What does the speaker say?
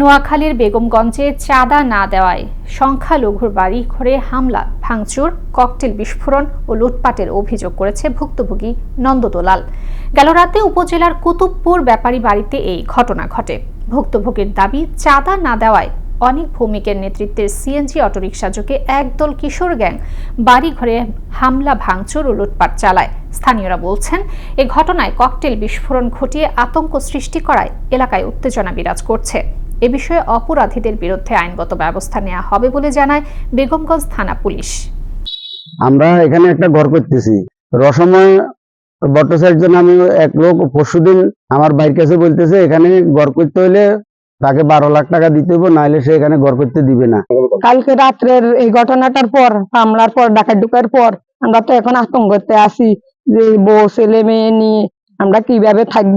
নোয়াখালীর বেগমগঞ্জে চাঁদা না দেওয়ায় সংখ্যালঘুর বাড়ি ঘরে হামলা, ভাঙচুর, ককটেল বিস্ফোরণ ও লুটপাটের অভিযোগ করেছে ভুক্তভোগী নন্দদোলাল। গেল রাতে উপজেলার কুতুবপুর ব্যাপারী বাড়িতে এই ঘটনা ঘটে। ভুক্তভোগীর দাবি, চাঁদা না দেওয়ায় অনেক ভৌমিকের নেতৃত্বের সিএনজি অটোরিকশা যোগে একদল কিশোর গ্যাং বাড়িঘরে হামলা, ভাঙচুর ও লুটপাট চালায়। স্থানীয়রা বলছেন, এ ঘটনায় ককটেল বিস্ফোরণ ঘটিয়ে আতঙ্ক সৃষ্টি করায় এলাকায় উত্তেজনা বিরাজ করছে। এ বিষয়ে অপরাধীদের বিরুদ্ধে আইনগত ব্যবস্থা নেওয়া হবে বলে জানায় বেগমগঞ্জ থানা পুলিশ। আমরা এখানে একটা ঘর করতেছি। রসময় ভট্টাচার্য নামে এক লোক পরশুদিন আমার ভাইয়ের কাছে বলতেছে এখানে ঘর করতে হলে তাকে বারো লাখ টাকা দিতে হবে নাহলে সে এখানে ঘর করতে দিবে না। কালকে রাত্রের এই ঘটনাটার পর হামলার পর ডাকাত ঢুকার পর আমরা তো এখন আতঙ্কতে আছি যে বউ ছেলে মেয়ে নিয়ে আমরা কীভাবে থাকব।